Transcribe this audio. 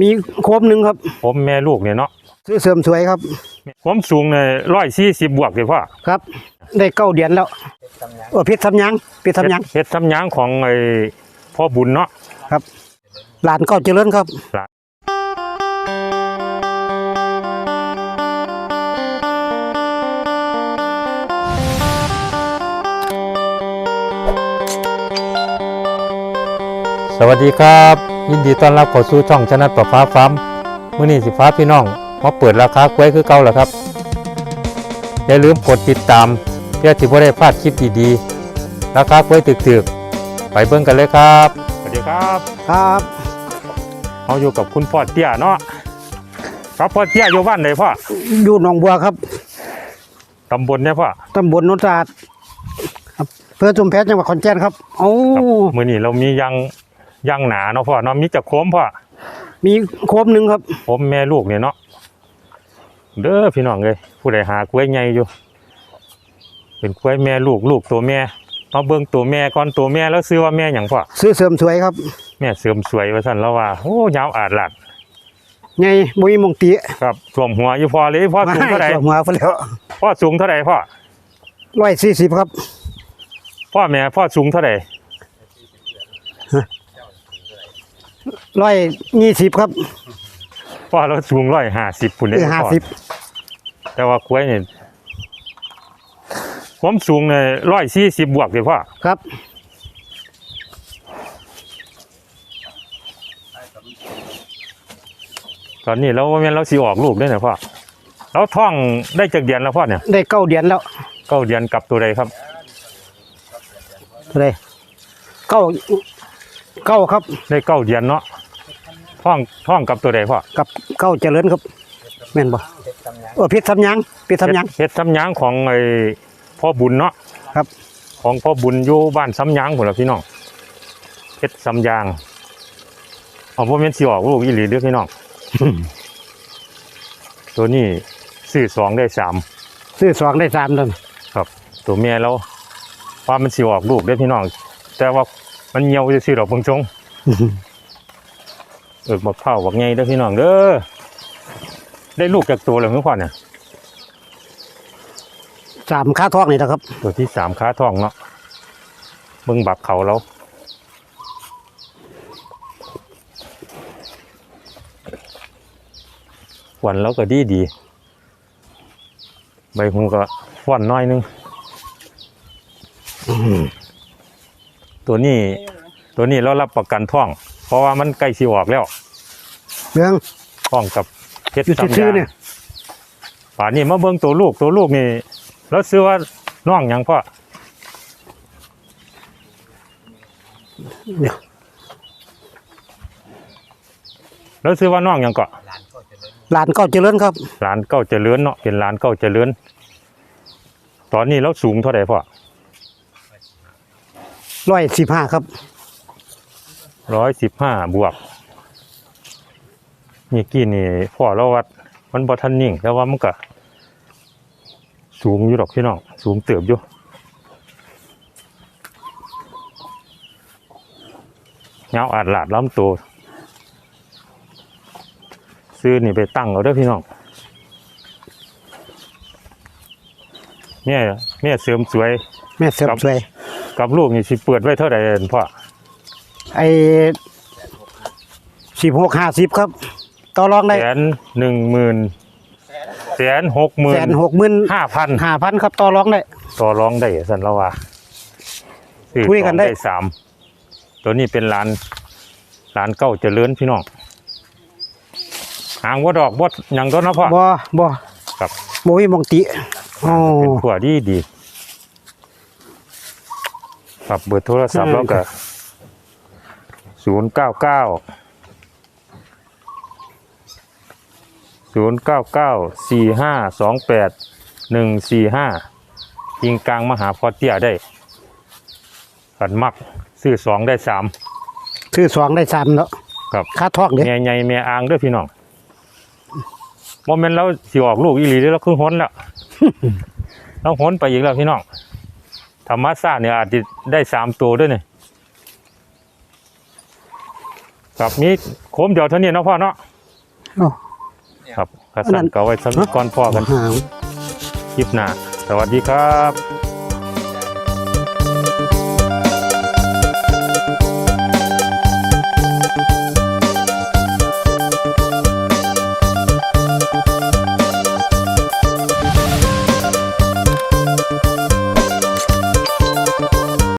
มีโคมหนึ่งครับ ผมแม่ลูกเนี่ยเนาะซื้อเสริมสวยครับผมสูงเนี่ยร้อยสี่สิบบวกเลยพ่อครับ ได้เก้าเดือนแล้วโอ้พิษทำหยังพิษทำหยังเฮ็ดทำหยังของไอ้พ่อบุญเนาะครับ หลานเก้าเจริญครับสวัสดีครับ ยินดีต้อนรับเข้าสู่ช่องชนะต่อฟ้าฟ้าร์มมื้อนี้สิฟ้าพี่น้องมาเปิดราคากล้วยคือเก่าแล้วครับ อย่าลืมกดติดตาม เพื่อที่บ่ได้พลาดคลิปดีๆราคากล้วยถึกๆ ไปเบิ่งกันเลยครับสวัสดีครับครับเราอยู่กับคุณพ่อเตี้ยเนาะครับพ่อเตี้ยอยู่บ้านไหนพ่ออยู่หนองบัวครับตำบลเนี่ยพ่อตำบลโนนสะอาดอำเพื่อจุมแพทย์จังหวัดขอนแก่นครับโอ้ครับมื้อนี้เรามียัง ยังหนาเนาะพ่อเนาะมีจักโคมพ่อมีโคมหนึ่งครับผมแม่ลูกเนี่ยเนาะเด้อพี่น้องเลยผู้ใดหากล้วยใหญ่อยู่ เป็นกล้วยแม่ลูกลูกตัวแม่มาเบิ่งตัวแม่ก่อนตัวแม่แล้วซื้อว่าแม่หยังพ่อซื้อเสริมสวยครับ แม่เสริมสวยว่าซั่นแล้วว่าโอ้ยาวอาดหลัดไงบุยมงตีครับท่วมหัวอยู่พอเลยพ่อสูงเท่าไหร่ตัวหัวไปแล้วพ่อสูงเท่าไหร่พ่อร้อยสี่สิบครับ พ่อแม่พ่อสูงเท่าไหร่ ร้อยยี่สิบครับพ่อเราสูงร้อยห้าสิบปุ่นเลยห้าพ่อสิบแต่ว่ากล้วยเนี่ยผมสูงเนี่ยร้อยสี่สิบบวกเลยพ่อครับ ตอนนี้เราว่าแม่นเราสิออกลูกด้วยนะพ่อเราท่องได้จากเดือนแล้วพ่อเนี่ยได้เก้าเดือนแล้วเก้าเดือนกับตัวใดครับเท่าไหรเก้าเก้าครับได้เก้าเดือนเนาะ ท่องท่องกับตัวใดพ่อกับเก้าเจริญครับแม่นบ่เออพิษทำหยังพิษทำหยังเฮ็ดซ้ำยางของไอ้พ่อบุญเนาะครับ ของพ่อบุญอยู่บ้านซ้ำยางพุ่นล่ะพี่น้องเฮ็ดซ้ำยางเอาบ่แม่นสิออกลูกอีหลีเด้อพี่น้องตัวนี้ซื้อสองได้สามซื้อสองได้สามเดือนครับ ตัวเมียเราว่ามันสิออกลูกได้อพี่น้องแต่ว่ามันเหี่ยวซื่อๆดอกเบิ่งชง เอิกบักเผาบักไงเด้อพี่น้องเด้อได้ลูกจากตัวแล้วเมื่อก่อนเนี่ยสามค่าทองนี่นะครับ ตัวที่สามค้าทองเนาะเบิ่งบักเขาเราหวันเราก็ดีดีใบหูก็ฟ้อนน้อยนึงตัวนี้ ตัวนี้เรารับประกันท่อง เพราะว่ามันใกล้สิออกแล้วเรื่องท่องกับเพชรอยู่ตำซื่ยาอๆเนี่ยป่านนี้มาเบิ่งตัวลูกตัวลูกนี่แล้วซื้อว่าน้องหยังพ่อเดี๋ยวแล้วซื้อว่าน้องหยังเกาะ หลานเก้าเจริญครับหลานเก้าเจริญเนาะเป็นหลานเก้าเจริญตอนนี้เราสูงเท่าไหร่พ่อร้อยสิบห้าครับ ร้อยสิบห้าบวกนี่กี้นี่พ่อเราวัด มันบ่ทันนิ่งแต่ว่ามันก็สูงอยู่ดอกพี่น้องสูงเติบอยู่เงาอาดหลาดล้ำตัวซื้อนี่ไปตั้งเอาเด้อพี่น้องเนี่ยเนี่ยเสริมสวยแม่เสริมครับสวย กับลูกนี่สิเปิดไว้เท่าไหร่พ่อ ไอ้สิบหกห้าสิบครับ ต่อรองได้แสนหนึ่งหมื่นแสนหกหมื่แสนนหกหมื่นห้าพันห้าพันครับต่อรองได้ ต่อรองได้สันละว่าซื้อคุยกันได้สองสามตัวนี้เป็นร้านร้านเก้าเจริญพี่น้องหางว่าดอกบดหยังต้นนะพ่อบ่บ่ครับบ่มีมองติโอ้เป็นขัวดีดีครับเบอร์โทรศัพท์อืมแล้วก็ ศูนย์เก้าเก้าศูนย์เก้าเก้าสี่ห้าสองแปดหนึ่งสี่ห้ายิงกลางมาหาพอเตี้ยได้กันมักซื้อสองได้สามซื้อสองได้สามเนาะครับค่าทองเด้แม่ใหญ่แม่อ่างเด้วยพี่น้องโมเมนต์เราสิออกลูกอีหลีเด้อเราคือหนแล้วเราหนไปอีกแล้วพี่น้องธรรมชาติเนี่ยอาจจะได้สามตัวด้วยเนี่ย ครับมีโคมเดียวเท่านี้เนาะพ่อเนาะเอ้าครับกระอันนั้สันนก็ไว้สำหรับก่อนพ่อกันหางคลิปหน้าสวัสดีครับ